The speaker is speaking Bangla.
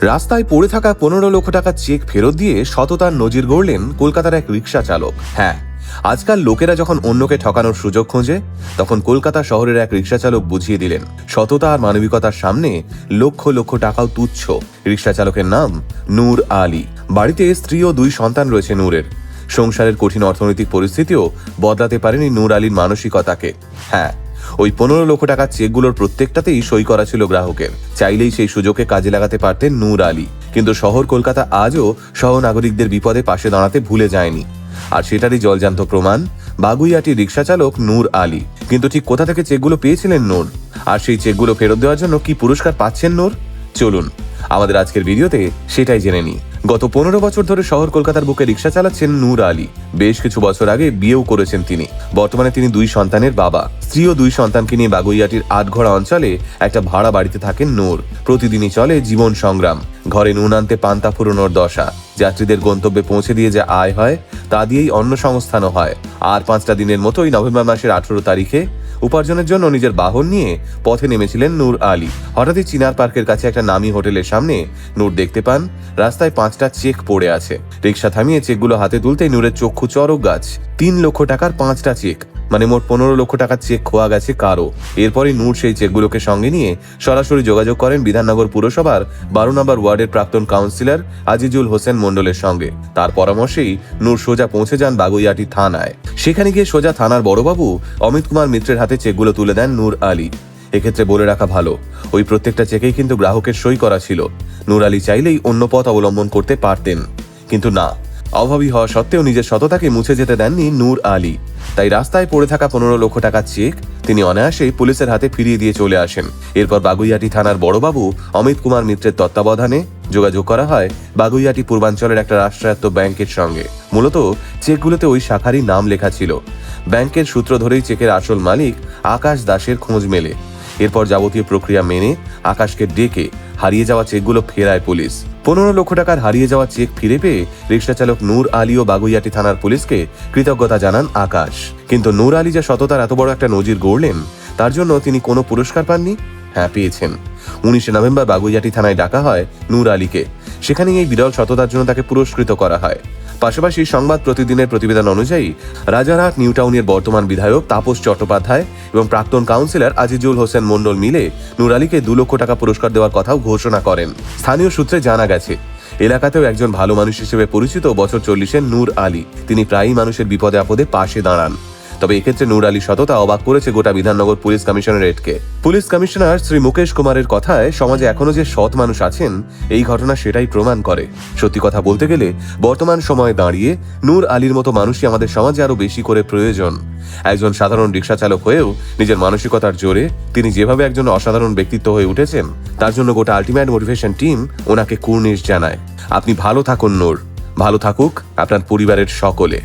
রাস্তায় পড়ে থাকা পনেরো লক্ষ টাকা চেক ফেরত দিয়ে সততার নজির গড়লেন কলকাতার এক রিক্সা চালক। হ্যাঁ আজকাল লোকেরা যখন অন্যকে ঠকানোর সুযোগ খোঁজে, তখন কলকাতা শহরের এক রিক্সা চালক বুঝিয়ে দিলেন, সততা আর মানবিকতার সামনে লক্ষ লক্ষ টাকাও তুচ্ছ। রিক্সা চালকের নাম নূর আলী। বাড়িতে স্ত্রী ও দুই সন্তান রয়েছে নূরের। সংসারের কঠিন অর্থনৈতিক পরিস্থিতিও বদলাতে পারেনি নূর আলীর মানসিকতাকে। হ্যাঁ ওই পনেরো লক্ষ টাকার চেকগুলোর প্রত্যেকটাতেই সই করা ছিল গ্রাহকের। চাইলেই সেই সুযোগকে কাজে লাগাতে পারতেন নূর আলী। কিন্তু শহর কলকাতা আজও সহনাগরিকদের বিপদে পাশে দাঁড়াতে ভুলে যায়নি। আর সেটারই জলজান্ত প্রমাণ, বাগুইয়াটি রিক্সা চালক নূর আলী। কিন্তু ঠিক কোথা থেকে চেকগুলো পেয়েছিলেন নূর? আর সেই চেকগুলো ফেরত দেওয়ার জন্য কি পুরস্কার পাচ্ছেন নূর? চলুন, আমাদের আজকের ভিডিওতে সেটাই জেনে নিই। গত পনেরো বছর ধরে শহর কলকাতার বুকে রিক্সা চালাচ্ছেন নূর আলী। বেশ কিছু বছর আগে বিয়েও করেছেন তিনি। বর্তমানে তিনি দুই সন্তানের বাবা। স্ত্রী ও দুই সন্তানকে নিয়ে বাগুইয়াটির আটঘড়া অঞ্চলে একটা ভাড়া বাড়িতে থাকেন নূর। প্রতিদিনই চলে জীবন সংগ্রাম। ঘরে নুন আনতে পান্তা ফুরোনোর দশা। যাত্রীদের গন্তব্যে পৌঁছে দিয়ে যে আয় হয়, তা দিয়েই অন্য সংস্থানও হয়। আর পাঁচটা দিনের মতোই নভেম্বর মাসের আঠেরো তারিখে উপার্জনের জন্য নিজের বাহন নিয়ে পথে নেমেছিলেন নূর আলী। হঠাৎই চিনার পার্কের কাছে একটা নামি হোটেলের সামনে নূর দেখতে পান, রাস্তায় পাঁচটা চেক পড়ে আছে। রিক্সা থামিয়ে চেকগুলো হাতে তুলতেই নূরের চক্ষু চরক গাছ। তিন লক্ষ টাকার পাঁচটা চেক। মানে মোট পনেরো লক্ষ টাকার চেক খোয়া গেছে কারও। এরপরই নূর সেই চেকগুলোকে সঙ্গে নিয়ে সরাসরি যোগাযোগ করেন বিধাননগর পুরসভার বারো নম্বর ওয়ার্ডের প্রাক্তন কাউন্সিলর আজিজুল হোসেন মণ্ডলের সঙ্গে। তার পরামর্শেই নূর সোজা পৌঁছে যান বাগুইয়াটি থানায়। সেখানে গিয়ে সোজা থানার বড়বাবু অমিত কুমার মিত্রের হাতে চেকগুলো তুলে দেন নূর আলী। এক্ষেত্রে বলে রাখা ভালো, ওই প্রত্যেকটা চেকেই কিন্তু গ্রাহকের সই করা ছিল। নূর আলী চাইলেই অন্য পথ অবলম্বন করতে পারতেন। কিন্তু না অভাবী হওয়া সত্ত্বেও নিজের সততাকে মুছে যেতে দেননি নূর আলী। তাই রাস্তায় পড়ে থাকা পনেরো লক্ষ টাকার চেক তিনি অনায়াসেই পুলিশের হাতে ফিরিয়ে দিয়ে চলে আসেন। এরপর বাগুইয়াটি থানার বড়বাবু অমিত কুমার মিত্রের তত্ত্বাবধানে যোগাযোগ করা হয় বাগুইয়াটি পূর্বাঞ্চলের একটা রাষ্ট্রায়ত্ত ব্যাংকের সঙ্গে। মূলত চেকগুলোতে ওই শাখারই নাম লেখা ছিল। ব্যাংকের সূত্র ধরেই চেকের আসল মালিক আকাশ দাসের খোঁজ মেলে। এরপর যাবতীয় প্রক্রিয়া মেনে আকাশকে ডেকে হারিয়ে যাওয়া চেকগুলো ফেরায় পুলিশ। পনেরো লক্ষ টাকার হারিয়ে যাওয়া চেক ফিরে পেয়ে রিক্সা চালক নূর আলী ও বাগুইয়াটি থানার পুলিশকে কৃতজ্ঞতা জানান আকাশ। কিন্তু নূর আলী যা সততার এত বড় একটা নজির গড়লেন, তার জন্য তিনি কোনো পুরস্কার পাননি? হ্যাঁ পেয়েছেন। উনিশে নভেম্বর বাগুইয়াটি থানায় ডাকা হয় নূর আলীকে। সেখানে এই বিরল সততার জন্য তাকে পুরস্কৃত করা হয়। পাশাপাশি সংবাদ প্রতিদিনের প্রতিবেদন অনুযায়ী, রাজারহাট নিউ টাউনের বর্তমান বিধায়ক তাপস চট্টোপাধ্যায় এবং প্রাক্তন কাউন্সিলর আজিজুল হোসেন মণ্ডল মিলে নূর আলীকে দু লক্ষ টাকা পুরস্কার দেওয়ার কথাও ঘোষণা করেন। স্থানীয় সূত্রে জানা গেছে, এলাকাতেও একজন ভালো মানুষ হিসেবে পরিচিত বছর চল্লিশের নূর আলী। তিনি প্রায়ই মানুষের বিপদে আপদে পাশে দাঁড়ান। তবে এক্ষেত্রে নূর আলী সততা অবাক করেছে গোটা বিধাননগর পুলিশ কমিশনারেটকে। পুলিশ কমিশনার শ্রী মুকেশ কুমারের কথায় সমাজে এখনও যে সৎ মানুষ আছেন, এই ঘটনা সেটাই প্রমাণ করে। সত্যি কথা বলতে গেলে, বর্তমান সময়ে দাঁড়িয়ে নূর আলীর মতো মানুষই আমাদের সমাজে আরও বেশি করে প্রয়োজন। একজন সাধারণ রিক্সা চালক হয়েও নিজের মানসিকতার জোরে তিনি যেভাবে একজন অসাধারণ ব্যক্তিত্ব হয়ে উঠেছেন, তার জন্য গোটা আলটিমেট মোটিভেশন টিম ওনাকে কুর্নিশ জানায়। আপনি ভালো থাকুন নূর। ভালো থাকুক আপনার পরিবারের সকলে।